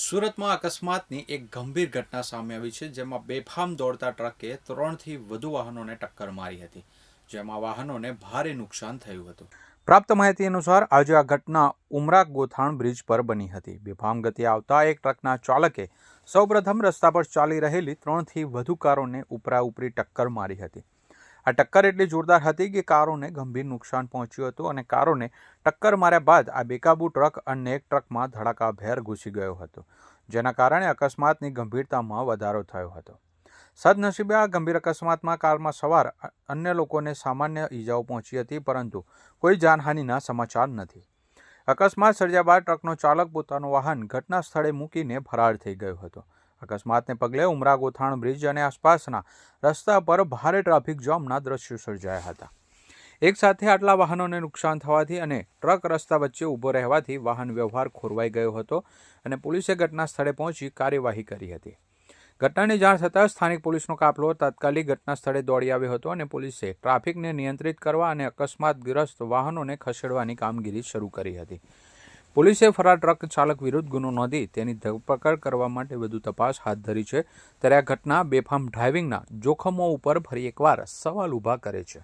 સુરતમાં અકસ્માતની એક ગંભીર ઘટના સામે આવી છે, જેમાં બેફામ દોડતા ટ્રકે ત્રણથી વધુ વાહનોને ટક્કર મારી હતી, જેમાં વાહનોને ભારે નુકસાન થયું હતું. પ્રાપ્ત માહિતી અનુસાર, આજે આ ઘટના ઉમરા ગોથાણ બ્રિજ પર બની હતી. બેફામ ગતિ આવતા એક ટ્રકના ચાલકે સૌપ્રથમ રસ્તા પર ચાલી રહેલી ત્રણથી વધુ કારોને ઉપરા ઉપરી ટક્કર મારી હતી. આ ટક્કર એટલી જોરદાર હતી કે કારોને ગંભીર નુકસાન પહોંચ્યું હતું અને કારોને ટક્કર માર્યા બાદ આ બેકાબુ ટ્રક અન્ય એક ટ્રકમાં ધડાકાભેર ઘૂસી ગયો હતો, જેના કારણે અકસ્માતની ગંભીરતામાં વધારો થયો હતો. સદનસીબે આ ગંભીર અકસ્માતમાં કારમાં સવાર અન્ય લોકોને સામાન્ય ઈજાઓ પહોંચી હતી, પરંતુ કોઈ જાનહાનિના સમાચાર નથી. અકસ્માત સર્જ્યા બાદ ટ્રકનો ચાલક પોતાનું વાહન ઘટના સ્થળે મૂકીને ફરાર થઈ ગયો હતો. અકસ્માતને પગલે ઉમરા ગોથાણ બ્રિજ અને આસપાસના રસ્તા પર ભારે ટ્રાફિક જામના દ્રશ્યો સર્જાયા હતા. એક સાથે આટલા વાહનોને નુકસાન થવાથી અને ટ્રક રસ્તા વચ્ચે ઊભો રહેવાથી વાહન વ્યવહાર ખોરવાઈ ગયો હતો અને પોલીસે ઘટના સ્થળે પહોંચી કાર્યવાહી કરી હતી. ઘટનાની જાણ થતાં સ્થાનિક પોલીસનો કાફલો તાત્કાલિક ઘટના સ્થળે દોડી આવ્યો હતો અને પોલીસે ટ્રાફિકને નિયંત્રિત કરવા અને અકસ્માતગ્રસ્ત વાહનોને ખસેડવાની કામગીરી શરૂ કરી હતી. પોલીસે ફરાર ટ્રક ચાલક વિરુદ્ધ ગુનો નોંધી તેની ધરપકડ કરવા માટે વધુ તપાસ હાથ ધરી છે. ત્યારે આ ઘટના બેફામ ડ્રાઇવિંગના જોખમો ઉપર ફરી એકવાર સવાલ ઊભા કરે છે.